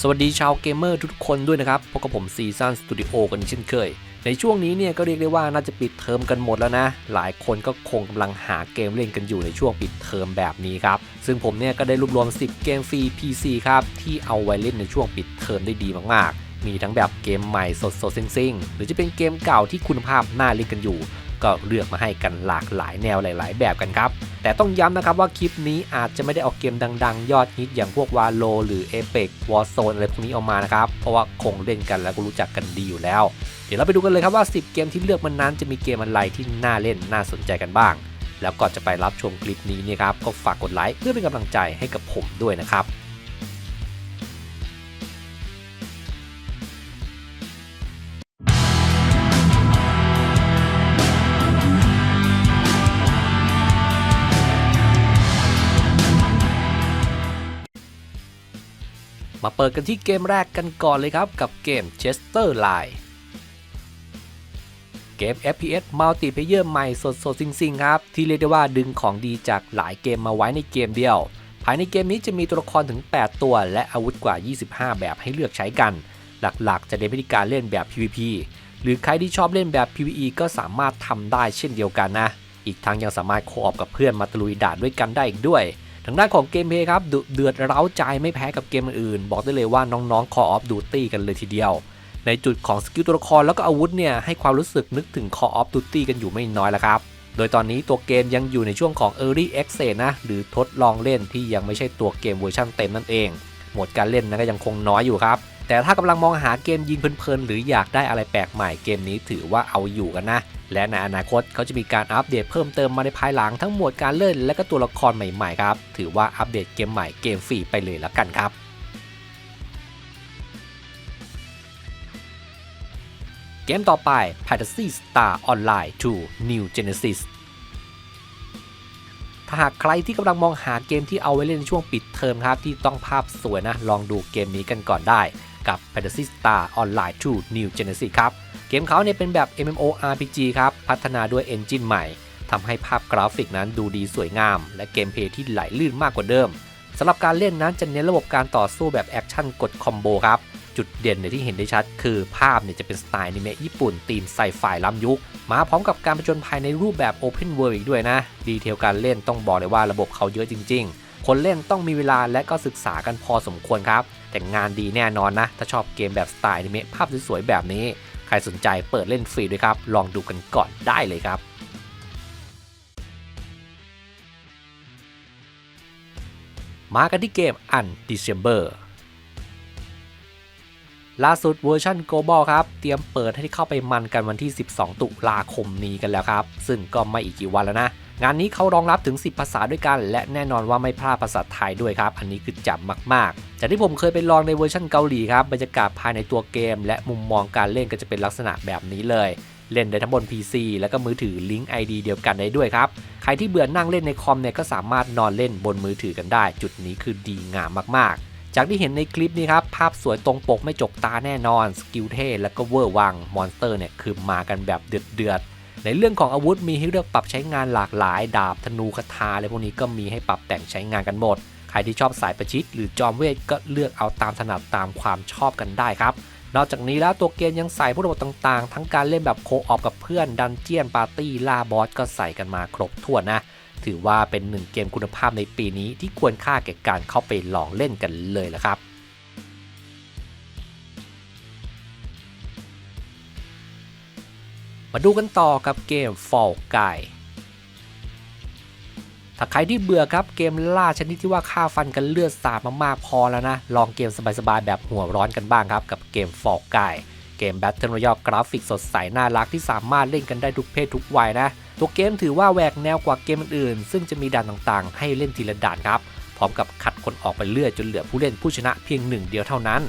สวัสดีชาวเกมเมอร์ทุกคนด้วยนะครับ พบกับผมซีซันสตูดิโอกันเช่นเคย ในช่วงนี้เนี่ยก็เรียกได้ว่าน่าจะปิดเทอมกันหมดแล้วนะ หลายคนก็คงกำลังหาเกมเล่นกันอยู่ในช่วงปิดเทอมแบบนี้ครับ ซึ่งผมเนี่ยก็ได้รวบรวม 10 เกมฟรี PC ครับ ที่เอาไว้เล่นในช่วงปิดเทอมได้ดีมากๆ มีทั้งแบบเกมใหม่สดสดๆซิงๆ หรือจะเป็นเกมเก่าที่คุณภาพน่าเล่นกันอยู่ ก็เลือกมาให้กันหลากหลายแนวหลาย ๆ แบบกันครับ แต่ต้องย้ำนะครับว่าคลิปนี้อาจจะไม่ได้เอาเกมดัง ๆ ยอดฮิตอย่างพวกวาโลหรือ Apex Warzone อะไรพวกนี้ออกมานะครับ เพราะว่าคงเล่นกันแล้วก็รู้จักกันดีอยู่แล้ว เดี๋ยวเราไปดูกันเลยครับว่า 10 เกมที่เลือกมันนั้นจะมีเกมอะไรที่น่าเล่นน่าสนใจกันบ้าง แล้วก่อนจะไปรับชมคลิปนี้นี่ครับก็ฝากกดไลค์เพื่อเป็นกำลังใจให้กับผมด้วยนะครับ เปิดกันที่เกมแรกกันก่อนเลยครับกับเกม Chester Line เกม FPS Multiplayer ใหม่สดสดๆซิงๆครับ ที่เรียกได้ว่าดึงของดีจากหลายเกมมาไว้ในเกมเดียว ภายในเกมนี้จะมีตัวละครถึง 8 ตัว และอาวุธกว่า 25 แบบให้เลือกใช้กัน หลักๆ จะเน้นวิธีการเล่นแบบ PVP หรือใครที่ชอบเล่นแบบ PVE ก็สามารถทำได้เช่นเดียวกันนะ อีกทั้งยังสามารถโคออปกับเพื่อนมาตะลุยด่านด้วยกันได้อีกด้วย ทางด้านของเกมเพย์ครับเดือดเร้าใจไม่แพ้กับเกมอื่น บอกได้เลยว่าน้องๆ Call of Duty กันเลยทีเดียว ในจุดของสกิลตัวละครแล้วก็อาวุธเนี่ยให้ความรู้สึกนึกถึง Call of Duty กันอยู่ไม่น้อยแล้วครับ โดยตอนนี้ตัวเกมยังอยู่ในช่วงของ Early Access นะ หรือทดลองเล่นที่ยังไม่ใช่ตัวเกมเวอร์ชันเต็มนั่นเอง โหมดการเล่นนะก็ยังคงน้อยอยู่ครับ แต่ถ้ากำลังมองหาเกมยิงเพลินๆ หรืออยากได้อะไรแปลกใหม่เกมนี้ถือว่าเอาอยู่กันนะ และในอนาคตเขาจะมีการอัปเดตเพิ่มเติมมาในภายหลังทั้งหมวดการเล่นและก็ตัวละครใหม่ๆครับ ถือว่าอัปเดตเกมใหม่เกมฟรีไปเลยละกันครับเกมต่อไป Fantasy Star Online 2 New Genesis ถ้าหากใครที่กำลังมองหาเกมที่เอาไว้เล่นในช่วงปิดเทอมครับ ที่ต้องภาพสวยนะ ลองดูเกมนี้กันก่อนได้ กับ Fantasy Star Online 2 New Genesis ครับ เกมเขาเนี่ยเป็นแบบ MMORPG ครับ พัฒนาด้วย Engine ใหม่ทำให้ภาพกราฟิกนั้นดูดีสวยงาม และเกมเพลย์ที่ไหลลื่นมากกว่าเดิมสำหรับการเล่นนั้นจะเน้นระบบการต่อสู้แบบแอคชั่นกดคอมโบครับ จุดเด่นในที่เห็นได้ชัดคือภาพเนี่ยจะเป็นสไตล์นิเมะญี่ปุ่นธีมไซไฟล้ำยุค มาพร้อมกับการผจญภัยในรูปแบบ Open World อีกด้วยนะ ดีเทลการเล่นต้องบอกเลยว่าระบบเขาเยอะจริง ๆ คนเล่นต้องมีเวลาและก็ศึกษากันพอสมควรครับ แต่งานดีแน่นอนนะ ถ้าชอบเกมแบบสไตล์นิเมะภาพสวยๆแบบนี้ ใครสนใจเปิดเล่นฟรีด้วยครับ ลองดูกันก่อนได้เลยครับ มากันที่เกม Undecember ล่าสุดเวอร์ชัน Global ครับ เตรียมเปิดให้เข้าไปมันกันวันที่ 12 ตุลาคมนี้กันแล้วครับ ซึ่งก็ไม่อีกกี่วันแล้วนะ งานนี้เขารองรับถึง 10 ภาษาด้วยกัน และแน่นอนว่าไม่พลาดภาษาไทยด้วยครับ อันนี้คือจับมากๆ จากที่ผมเคยไปลองในเวอร์ชันเกาหลีครับบรรยากาศภายในตัวเกม และมุมมองการเล่นก็จะเป็นลักษณะแบบนี้เลยเล่นได้ทั้งบน PC แล้วก็มือถือลิงก์ ID เดียวกันได้ด้วยครับ ใครที่เบื่อนั่งเล่นในคอมเนี่ยก็สามารถนอนเล่นบนมือถือกันได้ จุดนี้คือดีงามมากๆ จากที่เห็นในคลิปนี้ครับ ภาพสวยตรงปกไม่จกตาแน่นอน สกิลเท่แล้วก็เวอร์วัง มอนสเตอร์เนี่ยคือมากันแบบเดือดๆ ในเรื่องของอาวุธมีให้เลือกปรับใช้งานหลากหลาย ดาบธนูคาถาอะไรพวกนี้ก็มีให้ปรับแต่งใช้งานกันหมด ใครที่ชอบสายประชิดหรือจอมเวทก็เลือกเอาตามถนัดตามความชอบกันได้ครับนอกจากนี้แล้วตัวเกมยังใส่พวกระบบต่างๆ ทั้งการเล่นแบบโคออฟกับเพื่อนดันเจียนปาร์ตี้ล่าบอสก็ใส่กันมาครบถ้วนนะ ถือว่าเป็นหนึ่งเกมคุณภาพในปีนี้ที่ควรค่าแก่การเข้าไปลองเล่นกันเลยละครับ มาดูกันต่อกับเกม Fall Guy ถ้าใครที่เบื่อครับเกมล่าชนิดที่ว่าฆ่าฟันกันเลือดสาดมากๆพอแล้วนะ ลองเกมสบายๆแบบหัวร้อนกันบ้างครับ กับเกม Fall Guy เกม Battle Royale กราฟิกสดใสน่ารักที่สามารถเล่นกันได้ทุกเพศทุกวัยนะตัวเกมถือว่าแหวกแนวกว่าเกมอื่นๆ ซึ่งจะมีด่านต่างๆ ให้เล่นทีละด่านครับ พร้อมกับคัดคนออกไปเรื่อยจนเหลือผู้เล่นผู้ชนะเพียงหนึ่งเดียวเท่านั้น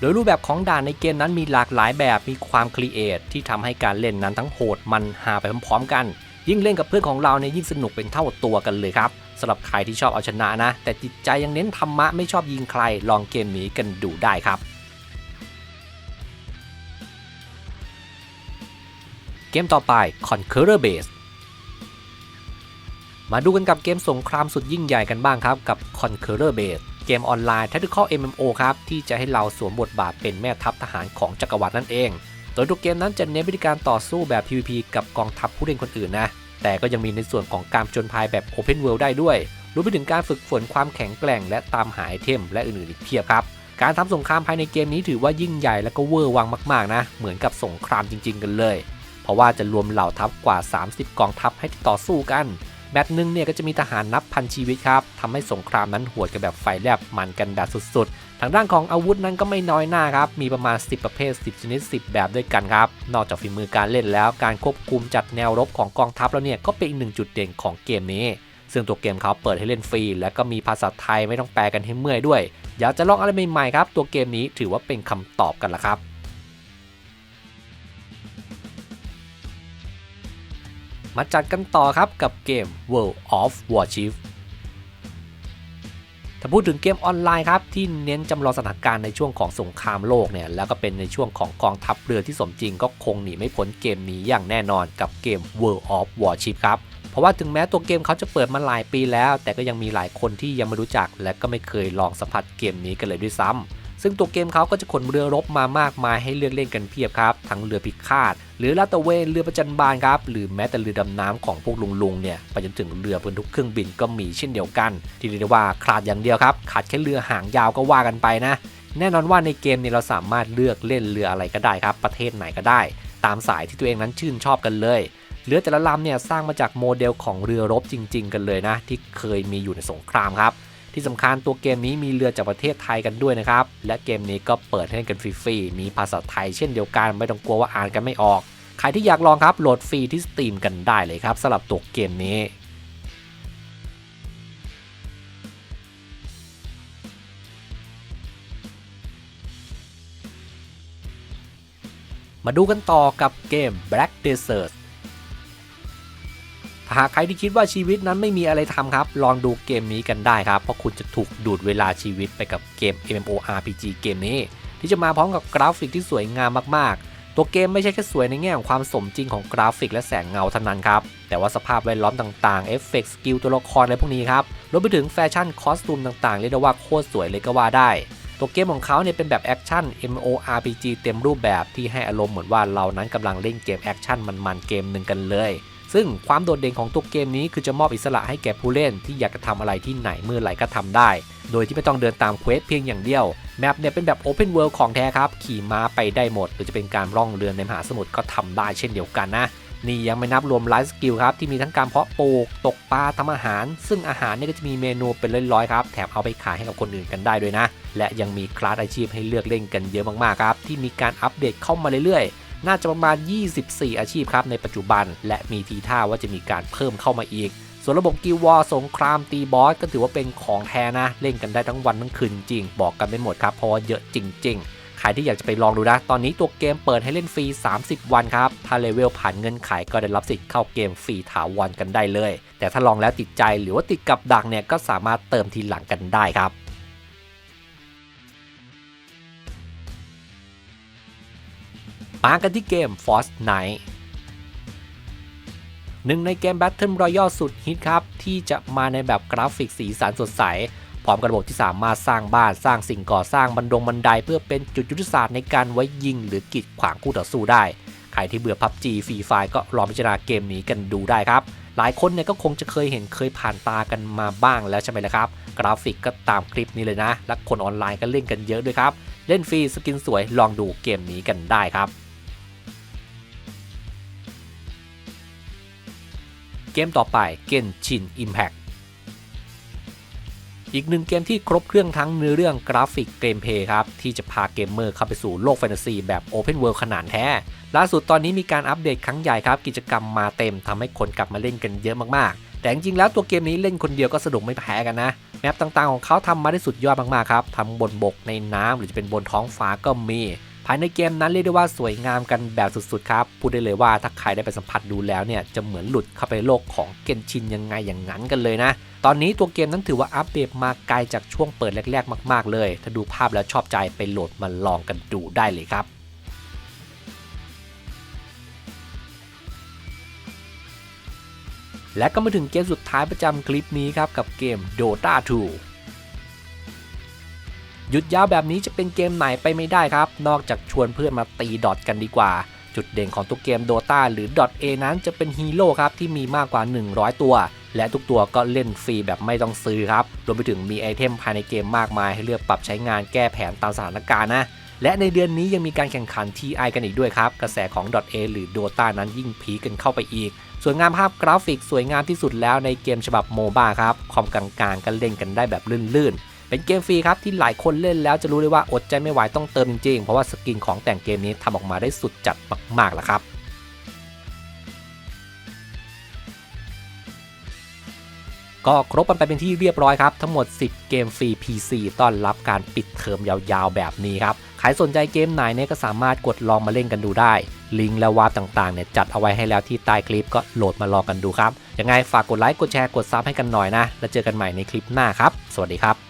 โดยรูปแบบของด่านในเกมนั้นมีหลากหลายแบบมีความครีเอทที่ทำให้การเล่นนั้นทั้งโหดมันหาไปพร้อมๆกัน ยิ่งเล่นกับเพื่อนของเราเนี่ยยิ่งสนุกเป็นเท่าตัวกันเลยครับสำหรับใครที่ชอบเอาชนะนะ แต่จิตใจยังเน้นธรรมะไม่ชอบยิงใครลองเกมนี้กันดูได้ครับเกมต่อไป Conqueror Base มาดูกันกับเกมสงครามสุดยิ่งใหญ่กันบ้างครับกับ Conqueror Base กมออนไลน์ Tactical MMO ครับ ที่จะให้เราสวมบทบาทเป็นแม่ทัพทหารของจักรวรรดินั่นเอง โดยตัวเกมนั้นจะเน้นวิธีการต่อสู้แบบ PVP กับกองทัพผู้เล่นคนอื่นนะ แต่ก็ยังมีในส่วนของการจญภัยแบบ Open World ได้ด้วย รวมไปถึงการฝึกฝนความแข็งแกร่ง และตามหาไอเทม และอื่นๆอีกเพียบครับ การทำสงครามภายในเกมนี้ถือว่ายิ่งใหญ่และก็เวอร์วังมากๆนะ เหมือนกับสงครามจริง ๆ กันเลย เพราะว่าจะรวมเหล่าทัพกว่า 30 กองทัพให้ต่อสู้กัน แมตช์หนึ่งเนี่ยก็จะมีทหารนับพันชีวิตครับทำให้สงครามนั้นหวดกันแบบไฟแลบมันกันแบบสุดๆ ทางด้านของอาวุธนั้นก็ไม่น้อยหน้าครับ มีประมาณ 10 ประเภท 10 ชนิด 10 แบบด้วยกันครับ นอกจากฝีมือการเล่นแล้วการควบคุมจัดแนวรบของกองทัพแล้วเนี่ยก็เป็นอีกหนึ่งจุดเด่นของเกมนี้ ซึ่งตัวเกมเขาเปิดให้เล่นฟรี และก็มีภาษาไทยไม่ต้องแปลกันให้เมื่อยด้วย อยากจะลองอะไรใหม่ๆครับ ตัวเกมนี้ถือว่าเป็นคำตอบกันละครับ มาจัดกันต่อครับกับเกม World of Warchief ถ้าพูดถึงเกมออนไลน์ครับ ที่เน้นจำลองสถานการณ์ในช่วงของสงครามโลกเนี่ยแล้วก็เป็นในช่วงของกองทัพเรือที่สมจริงก็คงหนีไม่พ้นเกมนี้อย่างแน่นอนกับเกม World of Warship ครับ เพราะว่าถึงแม้ตัวเกมเขาจะเปิดมาหลายปีแล้ว แต่ก็ยังมีหลายคนที่ยังไม่รู้จัก และก็ไม่เคยลองสัมผัสเกมนี้กันเลยด้วยซ้ำ ซึ่งตัวเกมเขาก็จะขนเรือรบมามากมายให้เลือกเล่นกันเพียบครับ ทั้งเรือพิฆาต หรือลาตะเวนเรือประจันบานครับ หรือแม้แต่เรือดำน้ำของพวกลุงๆเนี่ยไปจนถึงเรือบรรทุกเครื่องบินก็มีเช่นเดียวกัน ที่เรียกได้ว่าขาดอย่างเดียวครับ ขาดแค่เรือหางยาวก็ว่ากันไปนะ แน่นอนว่าในเกมเนี่ยเราสามารถเลือกเล่นเรืออะไรก็ได้ครับ ประเทศไหนก็ได้ ตามสายที่ตัวเองนั้นชื่นชอบกันเลยเรือแต่ละลำเนี่ยสร้างมาจากโมเดลของเรือรบจริง ๆ กันเลยนะ ที่เคยมีอยู่ในสงครามครับ ที่สำคัญตัวเกมนี้มีเรือจากประเทศไทยกันด้วยนะครับ และเกมนี้ก็เปิดให้เล่นกันฟรีๆ มีภาษาไทยเช่นเดียวกัน ไม่ต้องกลัวว่าอ่านกันไม่ออก ใครที่อยากลองครับโหลดฟรีที่สตรีมกันได้เลยครับสำหรับตัวเกมนี้มาดูกันต่อกับเกม Black Desert หากใครที่คิดว่าชีวิตนั้นไม่มีอะไรทำครับ ลองดูเกมนี้กันได้ครับ เพราะคุณจะถูกดูดเวลาชีวิตไปกับเกม MMORPG เกมนี้ ที่จะมาพร้อมกับกราฟิกที่สวยงามมากๆ ตัวเกมไม่ใช่แค่สวยในแง่ของความสมจริงของกราฟิกและแสงเงาเท่านั้นครับ แต่ว่าสภาพแวดล้อมต่างๆ เอฟเฟกต์สกิลตัวละครอะไรพวกนี้ครับ รวมไปถึงแฟชั่นคอสตูมต่างๆ เรียกได้ว่าโคตรสวยเลยก็ว่าได้ ตัวเกมของเขาเนี่ยเป็นแบบแอคชั่น MMORPG เต็มรูปแบบที่ให้อารมณ์เหมือนว่าเรานั้นกำลังเล่นเกมแอคชั่นมันๆเกมหนึ่งกันเลย ซึ่งความโดดเด่นของตัวเกมนี้คือจะมอบอิสระให้แก่ผู้เล่นที่อยากจะทำอะไรที่ไหนเมื่อไหร่ก็ทำได้ โดยที่ไม่ต้องเดินตามเควสเพียงอย่างเดียว แมปเนี่ยเป็นแบบ Open World ของแท้ครับ ขี่ม้าไปได้หมด หรือจะเป็นการร่องเรือในมหาสมุทรก็ทำได้เช่นเดียวกันนะนี่ยังไม่นับรวมไลฟ์สกิลครับ ที่มีทั้งการเพาะปลูก ตกปลาทำอาหาร ซึ่งอาหารเนี่ยก็จะมีเมนูเป็นร้อยๆครับ แถมเอาไปขายให้กับคนอื่นกันได้ด้วยนะ และยังมีคลาสอาชีพให้เลือกเล่นกันเยอะมากๆครับ ที่มีการอัปเดตเข้ามาเรื่อยๆ น่าจะประมาณ 24 อาชีพครับในปัจจุบัน และมีทีท่าว่าจะมีการเพิ่มเข้ามาอีก ส่วนระบบกิลวอร์สงครามตีบอสก็ถือว่าเป็นของแท้นะ เล่นกันได้ทั้งวันทั้งคืนจริง บอกกันไม่หมดครับเพราะว่าเยอะจริง ๆใครที่อยากจะไปลองดูนะ ตอนนี้ตัวเกมเปิดให้เล่นฟรี 30 วันครับ ถ้าเลเวลผ่านเงินขายก็ได้รับสิทธิ์เข้าเกมฟรีถาวรกันได้เลย แต่ถ้าลองแล้วติดใจหรือว่าติดกับดักเนี่ยก็สามารถเติมทีหลังกันได้ครับ มากันที่เกม Force Night หนึ่งในเกม Battle Royale สุดฮิตครับ ที่จะมาในแบบกราฟิกสีสันสดใส พร้อมกับระบบที่สามารถสร้างบ้านสร้างสิ่งก่อสร้างบันดงบันไดเพื่อเป็นจุดยุทธศาสตร์ในการไว้ยิงหรือกีดขวางคู่ต่อสู้ได้ ใครที่เบื่อ PUBG ฟรีไฟก็ลองพิจารณาเกมนี้กันดูได้ครับ หลายคนเนี่ยก็คงจะเคยเห็นเคยผ่านตากันมาบ้างแล้วใช่ไหมล่ะครับ กราฟิกก็ตามคลิปนี้เลยนะ และคนออนไลน์ก็เล่นกันเยอะด้วยครับ เล่นฟรีสกินสวยลองดูเกมนี้กันได้ครับ เกมต่อไป Genshin Impact อีกหนึ่งเกมที่ครบเครื่องทั้งเนื้อเรื่องกราฟิกเกมเพย์ครับ ที่จะพาเกมเมอร์เข้าไปสู่โลกแฟนตาซีแบบ Open World ขนาดแท้ ล่าสุดตอนนี้มีการอัปเดตครั้งใหญ่ครับ กิจกรรมมาเต็มทำให้คนกลับมาเล่นกันเยอะมากๆ แต่จริงๆแล้วตัวเกมนี้เล่นคนเดียวก็สนุกไม่แพ้กันนะ แมปต่างๆของเขาทำมาได้สุดยอดมากๆครับทำบนบกในน้ำหรือจะเป็นบนท้องฟ้าก็มีายในเกมนั้นเรียกได้ว่าสวยงามกันแบบสุดๆครับ พูดได้เลยว่าถ้าใครได้ไปสัมผัสดูแล้วเนี่ยจะเหมือนหลุดเข้าไปโลกของเกนชินยังไงอย่างนั้นกันเลยนะ ตอนนี้ตัวเกมนั้นถือว่าอัปเดตมาไกลจากช่วงเปิดแรกๆ มาก ๆ เลย ถ้าดูภาพแล้วชอบใจไปโหลดมาลองกันดูได้เลยครับและก็มาถึงเกมสุดท้ายประจำคลิปนี้ครับ กับเกม Dota 2 หยุดยาวแบบนี้จะเป็นเกมไหนไปไม่ได้ครับ นอกจากชวนเพื่อนมาตีดอทกันดีกว่า จุดเด่นของทุกเกม Dota หรือ .A นั้นจะเป็นฮีโร่ครับที่มีมากกว่า 100 ตัว และทุกตัวก็เล่นฟรีแบบไม่ต้องซื้อครับ รวมไปถึงมีไอเทมภายในเกมมากมายให้เลือกปรับใช้งานแก้แผนตามสถานการณ์นะและในเดือนนี้ยังมีการแข่งขัน TI กันอีกด้วยครับ กระแสของ .A หรือ Dota นั้นยิ่งพีกันเข้าไปอีก สวยงามภาพกราฟิกสวยงามที่สุดแล้วในเกมฉบับโมบ้าครับ คอมกลางๆก็เล่นกันได้แบบลื่นๆ เป็นเกมฟรีครับที่หลายคนเล่นแล้วจะรู้เลยว่าอดใจไม่ไหวต้องเติมจริงๆ เพราะว่าสกินของแต่งเกมนี้ทำออกมาได้สุดจัดมากๆแล้วครับก็ครบกันไปเป็นที่เรียบร้อยครับ ทั้งหมด 10 เกมฟรี PC ต้อนรับการปิดเทอมยาวๆ แบบนี้ครับ ใครสนใจเกมไหนเนี่ยก็สามารถกดลองมาเล่นกันดูได้ ลิงก์และวาร์ปต่างๆเนี่ยจัดเอาไว้ให้แล้วที่ใต้คลิปก็โหลดมาลองกันดูครับ ยังไงฝากกดไลค์ กดแชร์ กดซับให้กันหน่อยนะ แล้วเจอกันใหม่ในคลิปหน้าครับ สวัสดีครับ